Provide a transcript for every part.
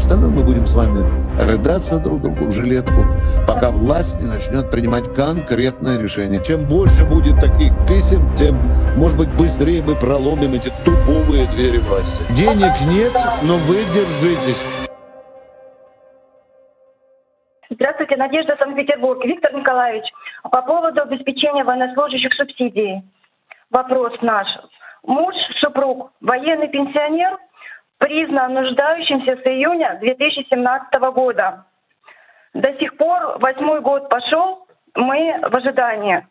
Остальное мы будем с вами рыдаться друг другу в жилетку, пока власть не начнет принимать конкретное решение. Чем больше будет таких писем, тем, может быть, быстрее мы проломим эти тубовые двери власти. Денег нет, но вы держитесь. Здравствуйте, Надежда, Санкт-Петербург. Виктор Николаевич, по поводу обеспечения военнослужащих субсидий. Вопрос наш. Муж, супруг, военный пенсионер, признан нуждающимся с июня 2017 года. До сих пор восьмой год пошел, мы в ожидании.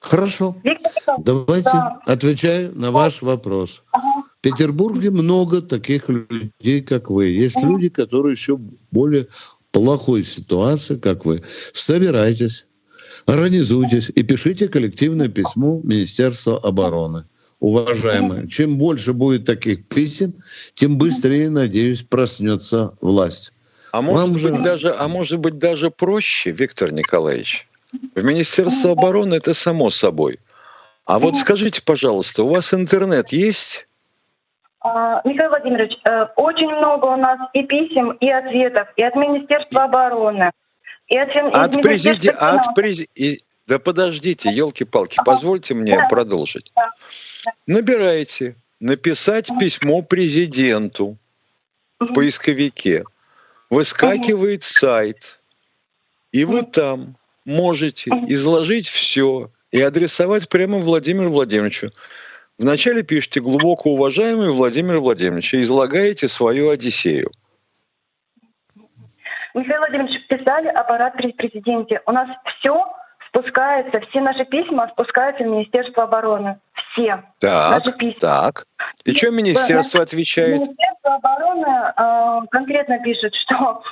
Хорошо. Давайте да. отвечаю на ваш вопрос. Ага. В Петербурге много таких людей, как вы. Есть ага. люди, которые еще более плохой ситуации, как вы. Собирайтесь, организуйтесь и пишите коллективное письмо Министерства обороны. Уважаемые, чем больше будет таких писем, тем быстрее, надеюсь, проснется власть. А может, Вам быть, же... даже, а может быть даже проще, Виктор Николаевич? В Министерство обороны это само собой. А вот скажите, пожалуйста, у вас интернет есть? А, Михаил Владимирович, э, очень много у нас и писем, и ответов, и от Министерства обороны, и от, от президента. От през... Да подождите, елки-палки, позвольте мне продолжить. Да. Набирайте, написать письмо президенту в поисковике. Выскакивает сайт, и вы там можете изложить все и адресовать прямо Владимиру Владимировичу. Вначале пишите «Глубоко уважаемый Владимир Владимирович» и излагаете свою Одиссею. Михаил Владимирович, писали аппарат при президенте. У нас все спускается, все наши письма спускаются в Министерство обороны. Все. Так, наши письма. так. И что министерство отвечает? Министерство обороны э, конкретно пишет, что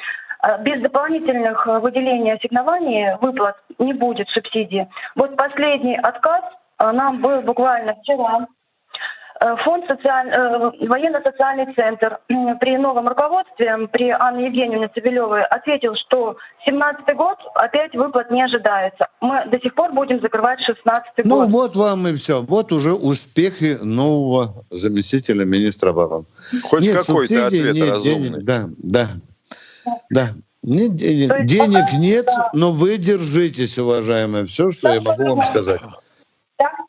Э, без дополнительных э, выделений ассигнований выплат не будет субсидии. Вот последний отказ э, нам был буквально вчера. Фонд социаль... военно-социальный центр при новом руководстве, при Анне Евгеньевне Цивилевой, ответил, что 17 год опять выплат не ожидается. Мы до сих пор будем закрывать 16 год. Ну вот вам и все. Вот уже успехи нового заместителя министра обороны. Хоть нет какой-то ответ нет разумный. Денег, да, да. Да. Нет денег, денег нет, но вы держитесь, уважаемые. Все, что я могу вам сказать.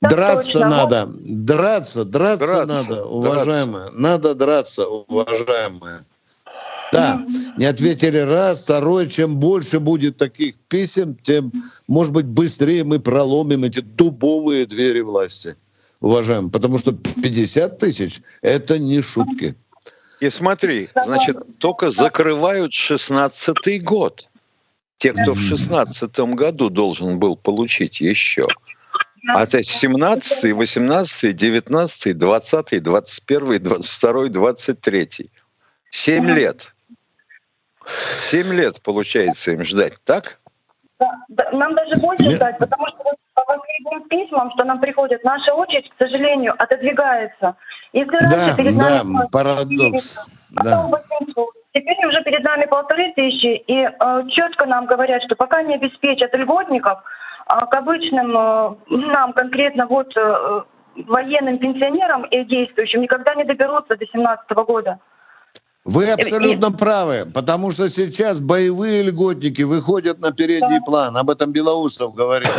Драться надо, драться, драться, драться надо, уважаемые. Драться. Надо драться, уважаемые. Да, не ответили раз, второй. Чем больше будет таких писем, тем, может быть, быстрее мы проломим эти дубовые двери власти, уважаемые. Потому что 50 тысяч – это не шутки. И смотри, значит, только закрывают шестнадцатый год. Те, кто в шестнадцатом году должен был получить еще. А это 17, 18, 19, 20, 21, 22, 23. Семь лет. Семь лет, получается, им ждать, так? Да, нам даже больше ждать, потому что по последним письмам, что нам приходят, наша очередь, к сожалению, отодвигается. Если раньше да, перед нами да, парадокс. Да. Теперь уже перед нами полторы тысячи, и э, четко нам говорят, что пока не обеспечат льготников, к обычным э, нам конкретно вот э, военным пенсионерам и действующим никогда не доберутся до 2017 года. Вы абсолютно и... правы, потому что сейчас боевые льготники выходят на передний да. план. Об этом Белоусов говорил.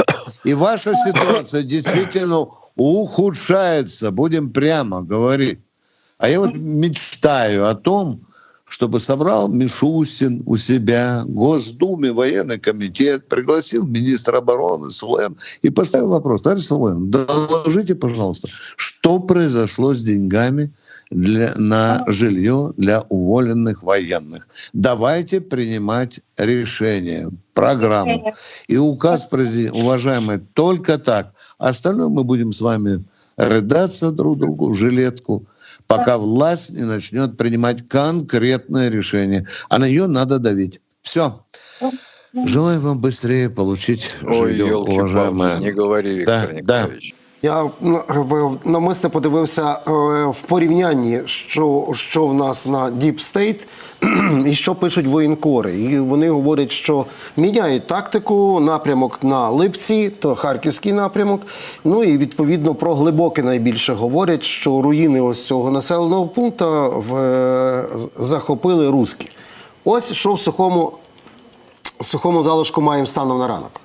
И ваша ситуация действительно ухудшается, будем прямо говорить. А я вот мечтаю о том, чтобы собрал Мишустин у себя, Госдуме военный комитет, пригласил министра обороны Слуэн и поставил вопрос. Товарищ Слуэн, доложите, пожалуйста, что произошло с деньгами для, на жилье для уволенных военных. Давайте принимать решение, программу. И указ президента, уважаемый, только так. Остальное мы будем с вами рыдаться друг другу в жилетку, пока власть не начнет принимать конкретное решение. А на нее надо давить. Все. Желаю вам быстрее получить Ой, жилье, уважаемая. Не говори, Виктор да, Николаевич. Да. Я на- в- навмисне подивився е, в порівнянні, що, що в нас на Deep State і що пишуть воєнкори. І вони говорять, що міняють тактику, напрямок на Липці, то харківський напрямок. Ну і відповідно про глибоке найбільше говорять, що руїни ось цього населеного пункту в, захопили руски. Ось що в сухому, в сухому залишку маємо станом на ранок.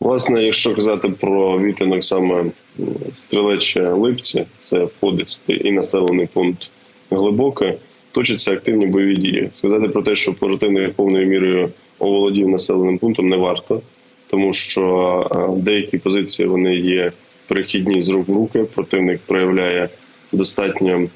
Власне, якщо казати про відтинок саме м, стрілече Липці, це входить і населений пункт глибоке, точаться активні бойові дії. Сказати про те, що противник повною мірою оволодів населеним пунктом, не варто, тому що е, деякі позиції вони є перехідні з рук в руки. Противник проявляє достатньо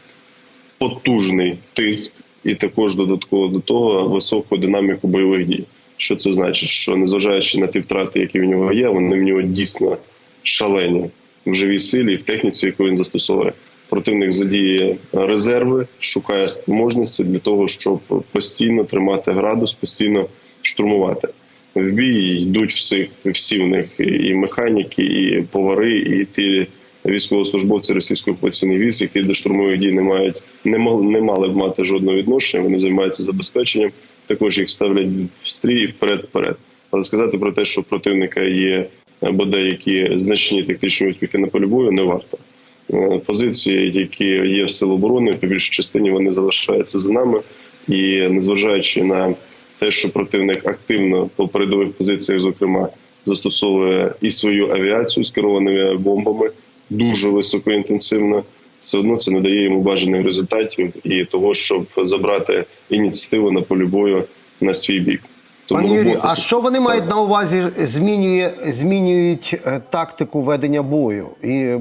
потужний тиск, і також додатково до того високу динаміку бойових дій. Що це значить? Що незважаючи на ті втрати, які в нього є, вони в нього дійсно шалені в живій силі, в техніці, яку він застосовує. Противник задіє резерви, шукає можливості для того, щоб постійно тримати градус, постійно штурмувати. В бій йдуть всіх, всі в них і механіки, і повари, і ті військовослужбовці російської окупаційних військ, які до штурмових дій не мають, не мали, не мали б мати жодного відношення. Вони займаються забезпеченням. Також їх ставлять в стрій вперед, вперед. Але сказати про те, що противника є е, бодай які значні тактичні успіхи на полі бою, не варто. Е, Позиції, які є в сил оборони, по більшій частині вони залишаються за нами, і незважаючи на те, що противник активно по передових позиціях, зокрема, застосовує і свою авіацію з керованими бомбами дуже високоінтенсивно, все одно це не дає йому бажаних результатів і того, щоб забрати ініціативу на полі бою на свій бік. Пане Юрію, робота а що вони мають на увазі? Змінює, змінюють е, тактику ведення бою. І, е,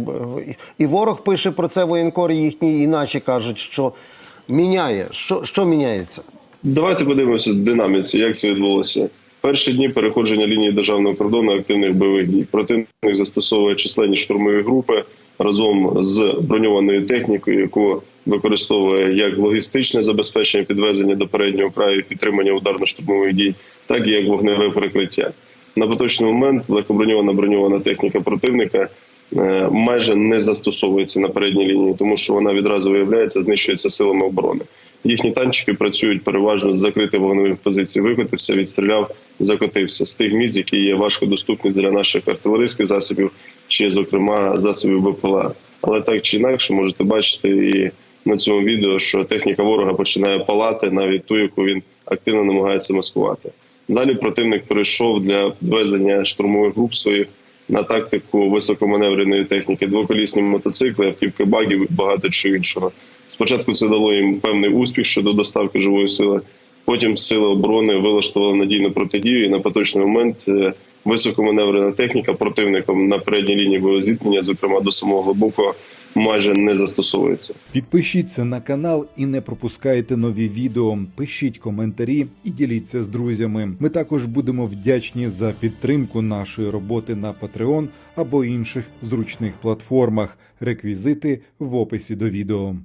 і ворог пише про це воєнкори їхні, іначе кажуть, що міняє. Що, що міняється? Давайте подивимося динаміці, як це відбулося. Перші дні переходження лінії державного кордону активних бойових дій. Противник застосовує численні штурмові групи разом з броньованою технікою, яку використовує як логістичне забезпечення підвезення до переднього краю, підтримання ударно-штурмових дій, так і як вогневе перекриття. На поточний момент легкоброньована броньована техніка противника е, майже не застосовується на передній лінії, тому що вона відразу виявляється, знищується силами оборони. Їхні танчики працюють переважно з закритих вогневих позицій. Викотився, відстріляв, закотився з тих місць, які є важко доступні для наших артилерійських засобів, чи, зокрема, засобів БПЛА. Але так чи інакше, можете бачити і на цьому відео, що техніка ворога починає палати навіть ту, яку він активно намагається маскувати. Далі противник перейшов для підвезення штурмових груп своїх на тактику високоманевреної техніки, двоколісні мотоцикли, автівки багів, і багато чого іншого. Спочатку це дало їм певний успіх щодо доставки живої сили. Потім сили оборони вилаштували надійну протидію, і на поточний момент е, високоманеврена техніка противником на передній лінії зіткнення, зокрема до самого глибокого, майже не застосовується. Підпишіться на канал і не пропускайте нові відео. Пишіть коментарі і діліться з друзями. Ми також будемо вдячні за підтримку нашої роботи на Patreon або інших зручних платформах. Реквізити в описі до відео.